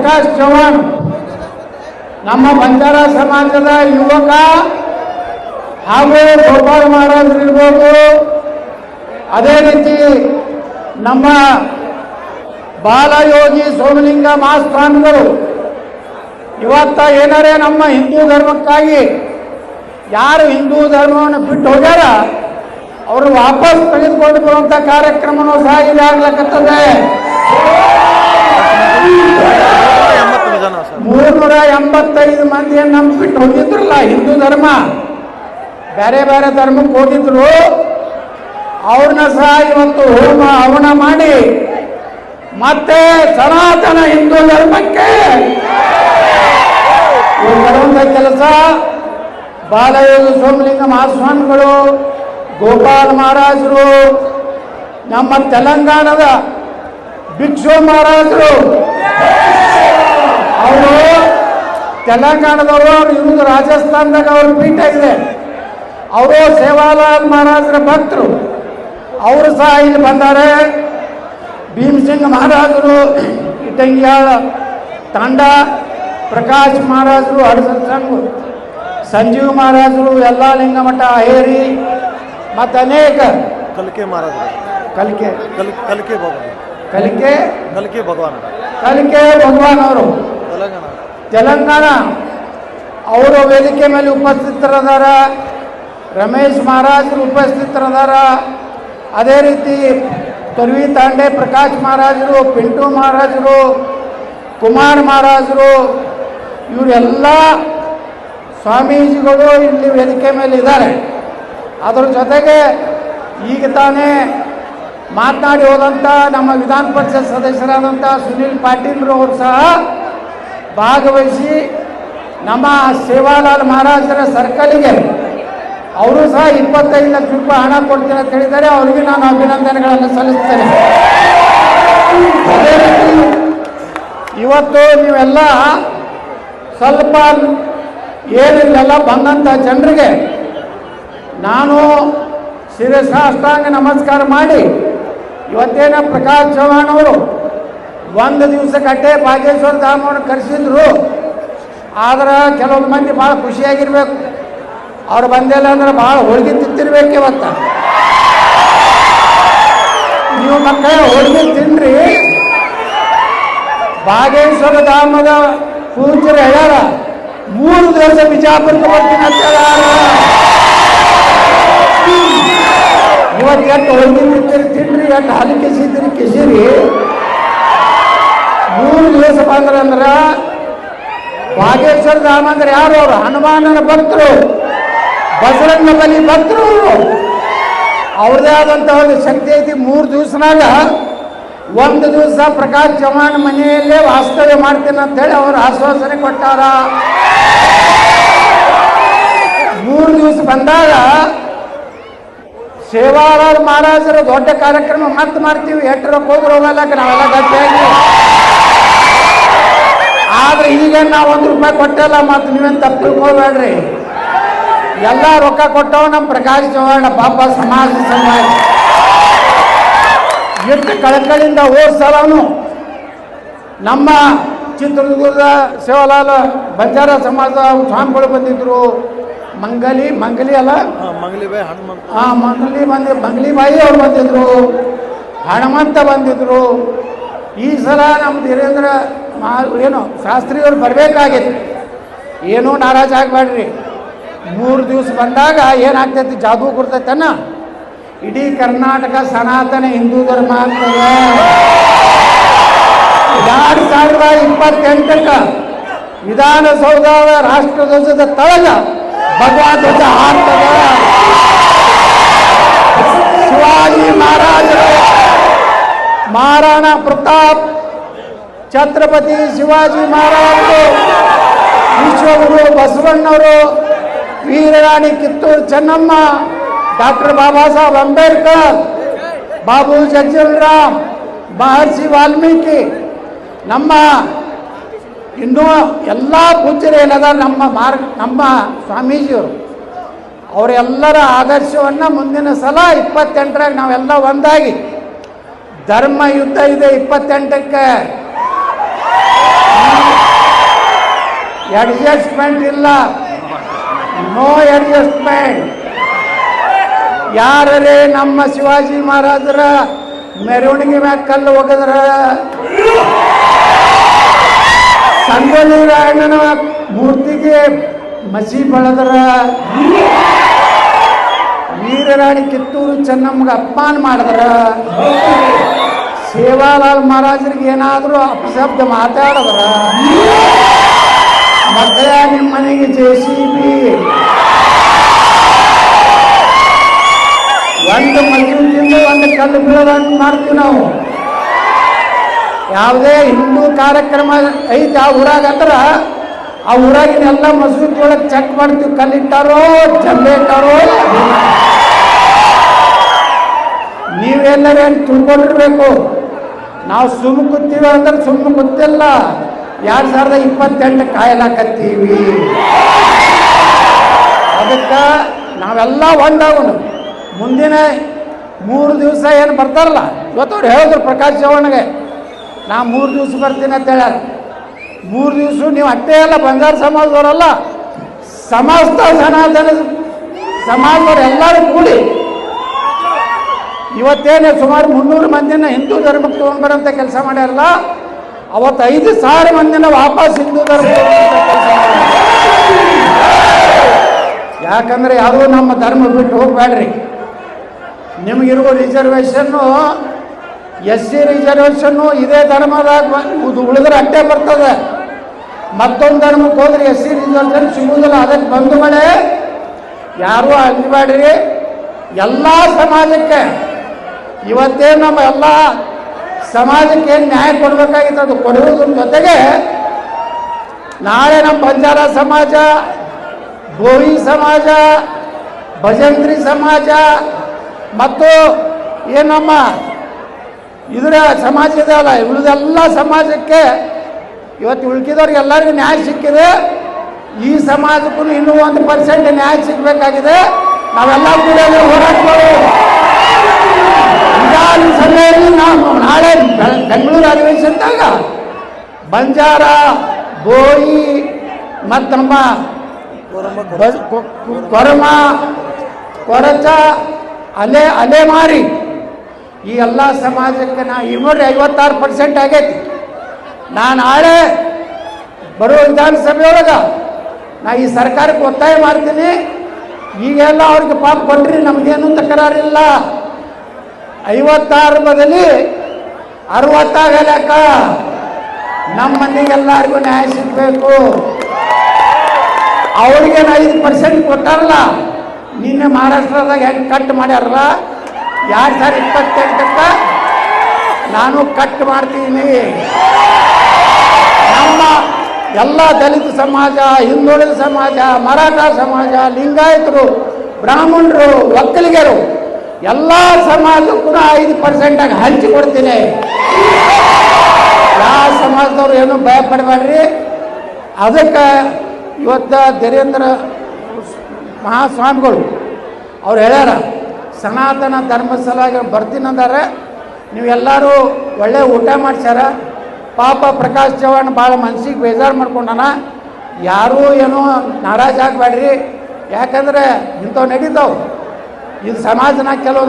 ಪ್ರಕಾಶ್ ಚೌಹಾಣ್, ನಮ್ಮ ಬಂಜಾರ ಸಮಾಜದ ಯುವಕ ಹಾಗೂ ಗೋಪಾಲ್ ಮಹಾರಾಜ್ ಇರ್ಬೋದು. ಅದೇ ರೀತಿ ನಮ್ಮ ಬಾಲಯೋಗಿ ಸೋಮಲಿಂಗ ಮಹಾಸ್ವಾಮಿಗಳು ಇವತ್ತ ಏನಾರೇ ನಮ್ಮ ಹಿಂದೂ ಧರ್ಮಕ್ಕಾಗಿ ಯಾರು ಹಿಂದೂ ಧರ್ಮವನ್ನು ಬಿಟ್ಟು ಹೋಗ್ಯಾರ, ಅವರು ವಾಪಸ್ ತೆಗೆದುಕೊಂಡು ಬರುವಂತ ಕಾರ್ಯಕ್ರಮನೂ ಸಹ ಇಲ್ಲಿ ಮೂರ್ನೂರ ಎಂಬತ್ತೈದು ಮಂದಿಯನ್ನು ನಮ್ಮ ಬಿಟ್ಟು ಹೋಗಿದ್ರಲ್ಲ ಹಿಂದೂ ಧರ್ಮ. ಬೇರೆ ಬೇರೆ ಧರ್ಮಕ್ಕೆ ಹೋಗಿದ್ರು. ಅವ್ರನ್ನ ಸಹ ಇವತ್ತು ಹೋಮ ಹವನ ಮಾಡಿ ಮತ್ತೆ ಸನಾತನ ಹಿಂದೂ ಧರ್ಮಕ್ಕೆ ಬರುವಂತ ಕೆಲಸ. ಬಾಲಯೋಗಿ ಸೋಮಲಿಂಗ ಮಹಾಸ್ವಾಮಿಗಳು, ಗೋಪಾಲ್ ಮಹಾರಾಜರು, ನಮ್ಮ ತೆಲಂಗಾಣದ ಭಿಕ್ಷು ಮಹಾರಾಜರು. ಅವರು ತೆಲಂಗಾಣದವರು ಅವ್ರು ಇರುವುದು ರಾಜಸ್ಥಾನದಾಗ ಅವ್ರ ಪೀಠ ಇದೆ. ಅವರು ಸೇವಾಲಾಲ್ ಮಹಾರಾಜರ ಭಕ್ತರು. ಅವರು ಸಹ ಇಲ್ಲಿ ಬಂದಾರೆ. ಭೀಮಸಿಂಗ್ ಮಹಾರಾಜರು ಇಟಂಗಿಯಾಳ ತಾಂಡ ಪ್ರಕಾಶ್ ಮಹಾರಾಜರು ಸಂಘ ಸಂಜೀವ್ ಮಹಾರಾಜರು ಎಲ್ಲ ಲಿಂಗಮಠ ಹೇರಿ ಮತ್ತು ಅನೇಕ. ಕಲಿಕೆ ಮಹಾರಾಜ ಕಲಿಕೆ. ಕಲ್ ಕಲಿಕೆ ಭಗವಾನ್. ಕಲಿಕೆ. ಕಲಿಕೆ ಭಗವಾನ್. ಕಲಿಕೆ ಭಗವಾನ್ ಅವರು. ತೆಲಂಗಾಣ, ಅವರ ವೇದಿಕೆ ಮೇಲೆ ಉಪಸ್ಥಿತರದಾರ ರಮೇಶ್ ಮಹಾರಾಜರು ಉಪಸ್ಥಿತರದಾರ ಅದೇ ರೀತಿ ತೊರ್ವಿ ತಾಂಡೆ, ಪ್ರಕಾಶ್ ಮಹಾರಾಜರು, ಪಿಂಟು ಮಹಾರಾಜರು, ಕುಮಾರ್ ಮಹಾರಾಜರು, ಇವರೆಲ್ಲ ಸ್ವಾಮೀಜಿಗಳು ಇಲ್ಲಿ ವೇದಿಕೆ ಮೇಲೆ ಇದ್ದಾರೆ. ಅದರ ಜೊತೆಗೆ ಈಗ ತಾನೇ ಮಾತನಾಡಿ ಹೋದಂಥ ನಮ್ಮ ವಿಧಾನ ಪರಿಷತ್ ಸದಸ್ಯರಾದಂಥ ಸುನೀಲ್ ಪಾಟೀಲ್ರು ಅವರು ಸಹ ಭಾಗವಹಿಸಿ ನಮ್ಮ ಸೇವಾಲಾಲ್ ಮಹಾರಾಜರ ಸರ್ಕಲಿಗೆ ಅವರು ಸಹ ಇಪ್ಪತ್ತೈದು ಲಕ್ಷ ರೂಪಾಯಿ ಹಣ ಕೊಡ್ತೀನಿ ಅಂತ ಹೇಳಿದ್ದಾರೆ. ಅವರಿಗೆ ನಾನು ಅಭಿನಂದನೆಗಳನ್ನು ಸಲ್ಲಿಸ್ತೇನೆ. ಇವತ್ತು ನೀವೆಲ್ಲ ಸ್ವಲ್ಪ ಏನಿಲ್ಲ ಬಂದಂಥ ಜನರಿಗೆ ನಾನು ಶಿರಸಾಷ್ಟಾಂಗ ನಮಸ್ಕಾರ ಮಾಡಿ ಇವತ್ತೇನ ಪ್ರಕಾಶ್ ಚೌಹಾಣ್ ಅವರು ಒಂದು ದಿವಸಕ್ಕಟ್ಟೆ ಬಾಗೇಶ್ವರ ಧಾಮವನ್ನು ಕರೆಸಿದ್ರು. ಆದ್ರೆ ಕೆಲವೊಂದು ಮಂದಿ ಭಾಳ ಖುಷಿಯಾಗಿರ್ಬೇಕು. ಅವ್ರು ಬಂದಿಲ್ಲ ಅಂದ್ರೆ ಭಾಳ ಹೋಳಿಗೆ ತಿಂತಿರ್ಬೇಕು ಇವತ್ತ. ನೀವು ಮಕ್ಕಳ ಹೋಳಿಗೆ ತಿನ್ರಿ. ಬಾಗೇಶ್ವರ ಧಾಮದ ಪೂಜರು ಹೇಳ್ಯಾರ, ಮೂರು ದಿವಸ ಬಿಜಾಪುರಕ್ಕೆ ಬರ್ತೀನಿ ಅಂತ ಇವತ್ತು ಎಷ್ಟು ಹೋಳಿಗೆ ತಿಂತೀರಿ, ತಿನ್ರಿ ಎಷ್ಟು ಹಾಲು ಕೆಸಿದ್ರಿ ಕೆಸಿರಿ ಮೂರು ದಿವಸ ಬಂದ್ರಂದ್ರ ಬಾಗೇಶ್ವರ ಧಾಮ ಅಂದ್ರೆ ಯಾರು ಅವರು? ಹನುಮಾನನ ಭಕ್ತರು. ಬಸರಂಗ ಬಲಿ ಭಕ್ತರು ಅವರು. ಅವ್ರದೇ ಆದಂತ ಒಂದು ಶಕ್ತಿ ಐತಿ. ಮೂರು ದಿವಸನಾಗ ಒಂದು ದಿವಸ ಪ್ರಕಾಶ್ ಚವ್ಹಾಣ್ ಮನೆಯಲ್ಲೇ ವಾಸ್ತವ್ಯ ಮಾಡ್ತೀನಿ ಅಂತ ಹೇಳಿ ಅವರು ಆಶ್ವಾಸನೆ ಕೊಟ್ಟಾರ. ಮೂರು ದಿವಸ ಬಂದಾಗ ಸೇವಾಲಾಲ್ ಮಹಾರಾಜರ ದೊಡ್ಡ ಕಾರ್ಯಕ್ರಮ ಮತ್ತೆ ಮಾಡ್ತೀವಿ. ಎಟ್ಟರ ಹೋದ್ರೆ ಹೋಗಲ್ಲ, ನಾವೆಲ್ಲ ಗಟ್ಟಿಯಾಗಿ ಆದ್ರೆ ಈಗ ನಾವು ಒಂದು ರೂಪಾಯಿ ಕೊಟ್ಟಲ್ಲ ಮತ್ತು ನೀವೇನು ತಪ್ಪು ತಿಳ್ಕೊಬೇಡ್ರಿ ಎಲ್ಲ ರೊಕ್ಕ ಕೊಟ್ಟವ ನಮ್ಮ ಪ್ರಕಾಶ್ ಚೌಹಾಣ ಪಾಪ ಸಮಾಜ ಸಮಾಜ. ಎಷ್ಟು ಕಳಕಳಿಂದ ಓದ್ಸಲವನು ನಮ್ಮ ಚಿತ್ರದುರ್ಗದ ಸೇವಾಲಾಲ್ ಬಂಜಾರ ಸಮಾಜದ ಸ್ವಾಮಿಗಳು ಬಂದಿದ್ರು. ಮಂಗಲಿ ಮಂಗಲಿ ಅಲ್ಲ? ಮಂಗಲಿ ಬಂದ ಹನುಮಂತ. ಆ ಮಂಗಲಿ ಬಂದಿ ಮಂಗಲಿ ಬಾಯಿ ಅವ್ರು ಬಂದಿದ್ರು. ಹನುಮಂತ ಬಂದಿದ್ರು. ಈ ಸಲ ನಮ್ಮ ಧೀರೇಂದ್ರ ಏನು ಶಾಸ್ತ್ರಿಯವ್ರು ಬರಬೇಕಾಗಿತ್ತು. ಏನೂ ನಾರಾಜ್ ಆಗಬೇಡ್ರಿ. ಮೂರು ದಿವಸ ಬಂದಾಗ ಏನಾಗ್ತೈತಿ? ಜಾದೂ ಕೊಡ್ತೈತನ್ನ ಇಡೀ ಕರ್ನಾಟಕ ಸನಾತನ ಹಿಂದೂ ಧರ್ಮ ಆಗ್ತದೆ. ಎರಡು ಸಾವಿರದ ಇಪ್ಪತ್ತೆಂಟಕ್ಕೆ ವಿಧಾನಸೌಧ ರಾಷ್ಟ್ರಧ್ವಜದ ತಳಗ ಭಗವಾ ಧ್ವಜ ಹಾರ್ತದೆ. ಶಿವಾಜಿ ಮಹಾರಾಜ ಮಹಾರಾಣ ಪ್ರತಾಪ್ ಛತ್ರಪತಿ ಶಿವಾಜಿ ಮಹಾರಾಜರು ವಿಶ್ವಗುರು ಬಸವಣ್ಣವರು, ವೀರರಾಣಿ ಕಿತ್ತೂರು ಚೆನ್ನಮ್ಮ, ಡಾಕ್ಟರ್ ಬಾಬಾ ಸಾಹೇಬ್ ಅಂಬೇಡ್ಕರ್, ಬಾಬು ರಾಮ್, ಮಹರ್ಷಿ ವಾಲ್ಮೀಕಿ, ನಮ್ಮ ಇನ್ನೂ ಎಲ್ಲ ಪೂಜ್ಯರು ಏನದ ನಮ್ಮ ಮಾರ್ಗ ನಮ್ಮ ಸ್ವಾಮೀಜಿಯವರು. ಅವರೆಲ್ಲರ ಆದರ್ಶವನ್ನು ಮುಂದಿನ ಸಲ ಇಪ್ಪತ್ತೆಂಟರಾಗ ನಾವೆಲ್ಲ ಒಂದಾಗಿ, ಧರ್ಮ ಯುದ್ಧ ಇದೆ ಇಪ್ಪತ್ತೆಂಟಕ್ಕೆ. ಅಡ್ಜಸ್ಟ್ಮೆಂಟ್ ಇಲ್ಲ. ನೋ ಅಡ್ಜಸ್ಟ್ಮೆಂಟ್ ಯಾರೇ ನಮ್ಮ ಶಿವಾಜಿ ಮಹಾರಾಜರ ಮೆರವಣಿಗೆ ಮ್ಯಾಗ ಕಲ್ಲು ಒಗದ್ರ? ಸಂಗೊಳ್ಳಿ ಮೂರ್ತಿಗೆ ಮಸಿ ಬಳದ್ರ? ವೀರರಾಣಿ ಕಿತ್ತೂರು ಚೆನ್ನಮ್ಮಗೆ ಅಪಮಾನ ಮಾಡಿದ್ರ? ಸೇವಾಲಾಲ್ ಮಹಾರಾಜರಿಗೆ ಏನಾದರೂ ಅಪಶಬ್ದ ಮಾತಾಡಿದ್ರ? ಮಕ್ಕಳ ನಿಮ್ಮ ಮನೆಗೆ ಜೆ ಸಿ ಬಿ. ಒಂದು ಮಸೂತಿಂದ ಒಂದು ಕಲ್ಲು ಬೀಳದಂಗೆ ಮಾಡ್ತೀವಿ ನಾವು. ಯಾವುದೇ ಹಿಂದೂ ಕಾರ್ಯಕ್ರಮ ಐತಿ ಆ ಊರಾಗ ಅಂದ್ರೆ ಆ ಊರಾಗಿನ ಎಲ್ಲ ಮಸೂತಿ ಒಳಗೆ ಚೆಕ್ ಮಾಡ್ತೀವಿ, ಕಲ್ಲಿಟ್ಟಾರೋ ಇಟ್ಟಾರೋ ನೀವೆಲ್ಲರೇನು ತಿಳ್ಕೊಂಡಿರ್ಬೇಕು ನಾವು ಸುಮ್ಮ ಕೂತೀವಿ ಅಂದ್ರೆ ಸುಮ್ಮ ಗೊತ್ತಿಲ್ಲ ಎರಡು ಸಾವಿರದ ಇಪ್ಪತ್ತೆಂಟು ಕಾಯಲಾಕತ್ತೀವಿ ಅದಕ್ಕೆ ನಾವೆಲ್ಲ ಒಂದಾಗೋಣ ಮುಂದಿನ ಮೂರು ದಿವಸ ಏನು ಬರ್ತಾರಲ್ಲ, ಇವತ್ತು ಅವ್ರು ಹೇಳಿದ್ರು ಪ್ರಕಾಶ್ ಚವ್ಹಾಣ್ಗೆ, ನಾ ಮೂರು ದಿವಸ ಬರ್ತೀನಿ ಅಂತ ಹೇಳ್ಯಾರ. ಮೂರು ದಿವಸ ನೀವು ಅಷ್ಟೇ ಅಲ್ಲ ಬಂಗಾರ ಸಮಾಜದವರಲ್ಲ, ಸಮಸ್ತ ಸನಾತನ ಸಮಾಜದವ್ರು ಎಲ್ಲರೂ ಕೂಡಿ, ಇವತ್ತೇನೆ ಸುಮಾರು ಮುನ್ನೂರು ಮಂದಿನ ಹಿಂದೂ ಧರ್ಮಕ್ಕೆ ತೊಗೊಂಡ್ಬರಂತ ಕೆಲಸ ಮಾಡ್ಯಾರಲ್ಲ ಅವತ್ತು ಐದು ಸಾವಿರ ಮಂದಿನ ವಾಪಸ್ ಹಿಂದೂ ಧರ್ಮ ಯಾಕಂದ್ರೆ ಯಾರು ನಮ್ಮ ಧರ್ಮ ಬಿಟ್ಟು ಹೋಗ್ಬೇಡ್ರಿ. ನಿಮಗಿರುವ ರಿಸರ್ವೇಷನ್ನು ಎಸ್ ಸಿ ರಿಸರ್ವೇಷನ್ನು ಇದೇ ಧರ್ಮದಾಗ ಉಳಿದ್ರೆ ಅಟ್ಟೆ ಬರ್ತದೆ. ಮತ್ತೊಂದು ಧರ್ಮಕ್ಕೆ ಹೋದ್ರೆ ಎಸ್ ಸಿ ರಿಸರ್ವೇಷನ್ ಸಿಗುವುದಿಲ್ಲ ಅದಕ್ಕೆ ಬಂದು ಮಳೆ ಯಾರೂ ಅನ್ಬೇಡ್ರಿ ಎಲ್ಲ ಸಮಾಜಕ್ಕೆ ಇವತ್ತೇ ನಮ್ಮ ಎಲ್ಲ ಸಮಾಜಕ್ಕೆ ಏನು ನ್ಯಾಯ ಕೊಡಬೇಕಾಗಿತ್ತು ಅದು ಕೊಡುವುದ್ರ ಜೊತೆಗೆ ನಾಳೆ ನಮ್ಮ ಬಂಜಾರ ಸಮಾಜ ಗೋವಿ ಸಮಾಜ, ಭಜಂತ್ರಿ ಸಮಾಜ, ಮತ್ತು ಏನಮ್ಮ ಇದರ ಸಮಾಜ ಅಲ್ಲ, ಉಳಿದೆಲ್ಲ ಸಮಾಜಕ್ಕೆ ಇವತ್ತು ಉಳ್ಕಿದವ್ರಿಗೆ ಎಲ್ಲರಿಗೂ ನ್ಯಾಯ ಸಿಕ್ಕಿದೆ. ಈ ಸಮಾಜಕ್ಕೂ ಇನ್ನೂ ಒಂದು ಪರ್ಸೆಂಟ್ ನ್ಯಾಯ ಸಿಗಬೇಕಾಗಿದೆ. ನಾವೆಲ್ಲ ಕೂಡ ಹೋರಾಟ ಮಾಡೋಣ. ಸಮಯದಲ್ಲಿ ನಾವು ನಾಳೆ ಬೆಂಗಳೂರು ಅಧಿವೇಶನದಾಗ ಬಂಜಾರ, ಬೋಯಿ ಮತ್ತು ನಮ್ಮ ಕೊರಮ, ಕೊರಚ, ಅಲೆ, ಅಲೆಮಾರಿ ಈ ಎಲ್ಲ ಸಮಾಜಕ್ಕೆ ನಾ ಇನ್ನೂರ ಐವತ್ತಾರು ಪರ್ಸೆಂಟ್ ಆಗೈತಿ ನಾನು ನಾಳೆ ಬರೋ ವಿಧಾನಸಭೆಯೊಳಗೆ ನಾ ಈ ಸರ್ಕಾರಕ್ಕೆ ಒತ್ತಾಯ ಮಾಡ್ತೀನಿ ಈಗೆಲ್ಲ ಅವ್ರಿಗೆ ಪಾಪ ಕೊಡ್ರಿ ನಮ್ದೇನು ತಕರಾರಿಲ್ಲ ಐವತ್ತಾರು ಬದಲಿ ಅರವತ್ತಾಗಲಕ್ಕ. ನಮ್ಮ ಮಂದಿಗೆಲ್ಲರಿಗೂ ನ್ಯಾಯ ಸಿಗಬೇಕು. ಅವ್ರಿಗೆ ಐದು ಪರ್ಸೆಂಟ್ ಕೊಟ್ಟಾರಲ್ಲ, ನಿನ್ನೆ ಮಹಾರಾಷ್ಟ್ರದಾಗ ಹೆಂಗೆ ಕಟ್ ಮಾಡ್ಯಾರಲ್ಲ? ಎರಡು ಸಾವಿರ ಇಪ್ಪತ್ತೆಂಟಕ್ಕ ನಾನು ಕಟ್ ಮಾಡ್ತೀನಿ. ನಮ್ಮ ಎಲ್ಲ ದಲಿತ ಸಮಾಜ, ಹಿಂದುಳಿದ ಸಮಾಜ, ಮರಾಠ ಸಮಾಜ, ಲಿಂಗಾಯತರು, ಬ್ರಾಹ್ಮಣರು, ಒಕ್ಕಲಿಗರು ಎಲ್ಲ ಸಮಾಜಕ್ಕೂ ಐದು ಪರ್ಸೆಂಟಾಗಿ ಹಂಚಿಕೊಡ್ತೀನಿ ಯಾವ ಸಮಾಜದವ್ರು ಏನು ಭಯ ಪಡಬೇಡ್ರಿ ಅದಕ್ಕೆ ಇವತ್ತ ಧೀರೇಂದ್ರ ಮಹಾಸ್ವಾಮಿಗಳು, ಅವ್ರು ಹೇಳ್ಯಾರ, ಸನಾತನ ಧರ್ಮ ಸಲುವಾಗಿ ಬರ್ತೀನಂದಾರೆ ನೀವೆಲ್ಲರೂ ಒಳ್ಳೆ ಊಟ ಮಾಡ್ಸ್ಯಾರ. ಪಾಪ ಪ್ರಕಾಶ್ ಚವ್ಹಾಣ್ ಭಾಳ ಮನ್ಸಿಗೆ ಬೇಜಾರು ಮಾಡ್ಕೊಂಡಾನ. ಯಾರೂ ಏನೋ ನಾರಾಜ್ ಆಗಬೇಡ್ರಿ. ಯಾಕಂದ್ರೆ ಇಂಥವು ನಡೀತಾವೆ. ಇದು ಸಮಾಜನಾಗ ಕೆಲವೊಂದು